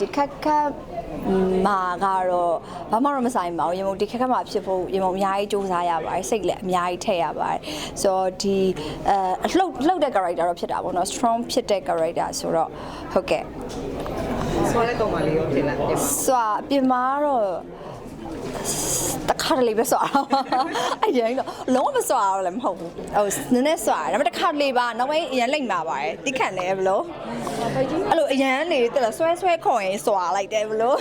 ဒီခက်ခက်မာကတော့ဘာမှတော့မဆိုင်ပါဘူးရေမုံဒီခက်ခက်မာဖြစ်ဖို့ရေမုံအများကြီးစူးစမ်းရပါတယ်စိတ်လည်းအများကြီးထည့်ရပါတယ်ဆိုတော့ဒီအဲအလှုပ်လှုပ်တဲ့ character တော့ဖြစ်တာပေါ့နော် strong ဖြစ်တဲ့ character ဆိုတော့ဟုတ်ကဲ့ဆွဲတဲ့ကောင်မလေးရောဖြစ်လာတယ်စွာအပြင်မှာတော့တ ခါတလေပဲစွာတော့အရင်တော့လုံးဝမစွာတော့လည်းမဟုတ်ဘူးဟိုနည်းနည်းစွာတယ်ဒါပေမဲ့တခါတလေပါနောက်ပိုင်းအရင်လိမ့်ပါပါတယ်တိခတ်နေဘလို့အဲ့လိုအရင်နေတက်လာဆွဲဆွဲခေါ်ရင်စွာလိုက်တယ်ဘလို့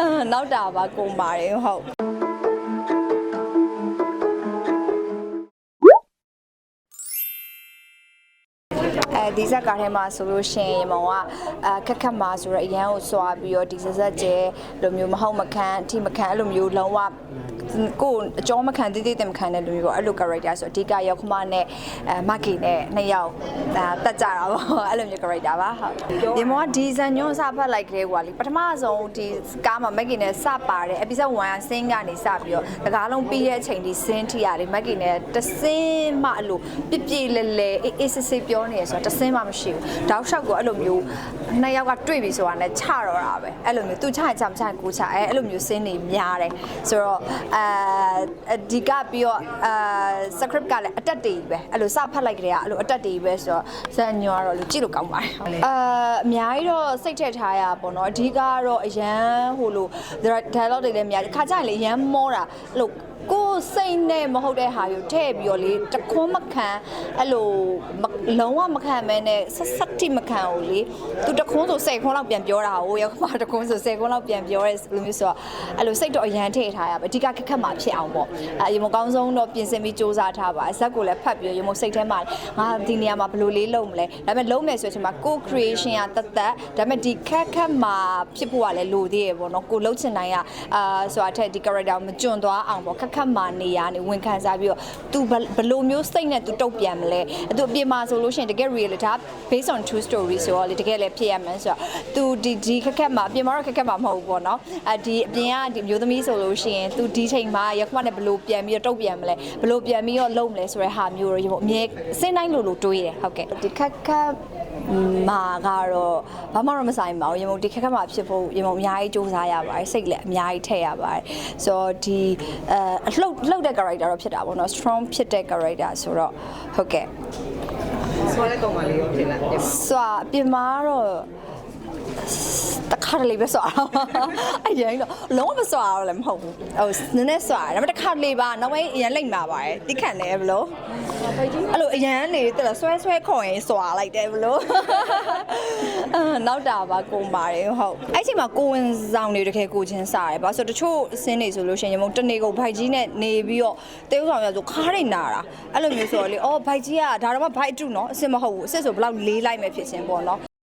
အာနောက်တာပါကုန်ပါတယ်ဟုတ် ဒီဇက်ကားထဲမှာဆိုလို့ရှိရင်မောင်ကအခက်ခက်မှာဆိုတော့အရန်ကိုစွာပြီးတော့ဒီဇက်ဇက်ကျဲလိုမျိုးမဟုတ်မခံအထိမခံအဲ့လိုမျိုးလုံးဝကိုယ်အကျော်မခံတိတိတင်မခံတဲ့လူမျိုးပေါ့အဲ့လို character ဆိုအဓိကရောက်ခမနဲ့အဲမက်ကီနဲ့နှစ်ယောက်ဒါတက်ကြတာပေါ့အဲ့လိုမျိုး character ပါဟုတ်ဒီမောင်ကဒီဇန်ညွန်းစဖတ်လိုက်ကြတဲ့ကွာလीပထမဆုံးဒီကားမှာမက်ကီနဲ့စပါတယ် episode 1ကစင်းကနေစပြီးတော့တကားလုံးပြီးတဲ့အချိန်ဒီစင်းထိရလေမက်ကီနဲ့တစင်းမှအဲ့လိုပြပြလဲလဲအေးအေးဆေးဆေးပြောနေရဆိုတော့တစင်းမှမရှိဘူးတောက်လျှောက်ကိုအဲ့လိုမျိုးနှစ်ယောက်ကတွေ့ပြီဆိုတာနဲ့ချတော့တာပဲအဲ့လိုမျိုးသူချရင်ချမချရင်ကိုချအဲအဲ့လိုမျိုးစင်းနေများတယ်ဆိုတော့အဲဒီကပြီးတော့အဲ script ကလည်းအတက်တည်ပဲအဲ့လိုစဖတ်လိုက်ကြတဲ့ကအဲ့လိုအတက်တည်ပဲဆိုတော့ဇန်ညွန်ကတော့လူကြည့်လို့ကောင်းပါတယ်အဲအများကြီးတော့စိတ်ထက်ထားရပါတော့အဓိကကတော့အရန်ဟိုလို dialogue တွေလည်းများတယ်ခါကြရင်လေအရန်မောတာအဲ့လိုကိုယ်စိတ်နဲ့မဟုတ်တဲ့ဟာကိုထည့်ပြီးတော့လေတခွန်းမခံအဲ့လိုမလုံးဝမခံမဲနဲ့ဆက်ဆက်တိမခံဘူးလေသူတခွန်းဆို10ခွန်းလောက်ပြန်ပြောတာဟိုရောက်မှတခွန်းဆို10ခွန်းလောက်ပြန်ပြောရဲလိုမျိုးဆိုတော့အဲ့လိုစိတ်တော့အရန်ထည့်ထားရပါအဓိကခက်ခက်မှဖြစ်အောင်ပေါ့အဲရေမကောင်းဆုံးတော့ပြင်ဆင်ပြီးစူးစမ်းထားပါဇက်ကိုလည်းဖတ်ပြီးရေမစိတ်ထဲမှာငါဒီနေရာမှာဘယ်လိုလေးလုပ်မလဲဒါပေမဲ့လုပ်မယ်ဆိုချိန်မှာကို creation ကတသက်ဒါပေမဲ့ဒီခက်ခက်မှဖြစ်ဖို့ကလည်းလိုသေးရပေါ့နော်ကိုလှုပ်ချင်တိုင်းကအာဆိုတာထက်ဒီ character ကိုမကျွံသွားအောင်ပေါ့ခက်ခက်မှနေရနေဝင်ခံစားပြီးတော့ तू ဘယ်လိုမျိုးစိတ်နဲ့ तू တုတ်ပြန်မလဲသူအပြင်မှာဆိုလို့ရှိရင်တကယ် reality ဒါ based on true story ဆိုတော့လေတကယ်လည်းဖြစ်ရမှန်းဆိုတော့ तू ဒီဒီခက်ခက်မှာအပြင်မှာတော့ခက်ခက်မှာမဟုတ်ဘူးပေါ့နော်အဲဒီအပြင်ကဒီမျိုးသမီးဆိုလို့ရှိရင် तू ဒီချိန်မှာရက်ခွနဲ့ဘယ်လိုပြန်ပြီးတော့တုတ်ပြန်မလဲဘယ်လိုပြန်ပြီးတော့လုပ်မလဲဆိုတဲ့ဟာမျိုးတော့ရေပေါ့အမြဲအစင်းတိုင်းလိုလိုတွေးတယ်ဟုတ်ကဲ့ဒီခက်ခက် မာကတော့ဘာမှတော့မဆိုင်ပါဘူးရေမုံဒီခက်ခက်မှာဖြစ်ဖို့ရေမုံအများကြီးစူးစမ်းရပါတယ်စိတ်လည်းအများကြီးထည့်ရပါတယ်ဆိုတော့ဒီအဲအလှုပ်လှုပ်တဲ့ character တော့ဖြစ်တာပေါ့နော် strong ဖြစ်တဲ့ character ဆိုတော့ဟုတ်ကဲ့ဆွဲတဲ့ကောင်မလေးရောဖြစ်လာတယ်စွာအပြင်မှာတော့တ ခါတလေပဲစွာတော့အရင်တော့လုံးဝမစွာတော့လည်းမဟုတ်ဘူးဟိုနည်းနည်းစွာတယ်ဒါပေမဲ့တခါတလေပါနောက်ပိုင်းအရင်လိမ့်ပါပါတယ်တိခတ်နေဘလို့အဲ့လိုအရင်နေတက်လာဆွဲဆွဲခေါ်ရင်စွာလိုက်တယ်ဘလို့အာနောက်တာပါကုန်ပါတယ်ဟုတ်အဲ့ချိန်မှာကိုဝင်ဆောင်နေတကယ်ကိုချင်းစားတယ်ဘာလို့ဆိုတချို့အစင်းနေဆိုလို့ရှိရင်ရမုံတနေကုန်ဘိုက်ကြီးနဲ့နေပြီးတော့တေးဥဆောင်ရဆိုခါးတွေနာတာအဲ့လိုမျိုးဆိုတော့လေအော်ဘိုက်ကြီးကဒါတော့မှဘိုက်အတုနော်အစ်စ်မဟုတ်ဘူးအစ်စ်ဆိုဘယ်လောက်လေးလိုက်မယ်ဖြစ်ချင်းပေါ့နော်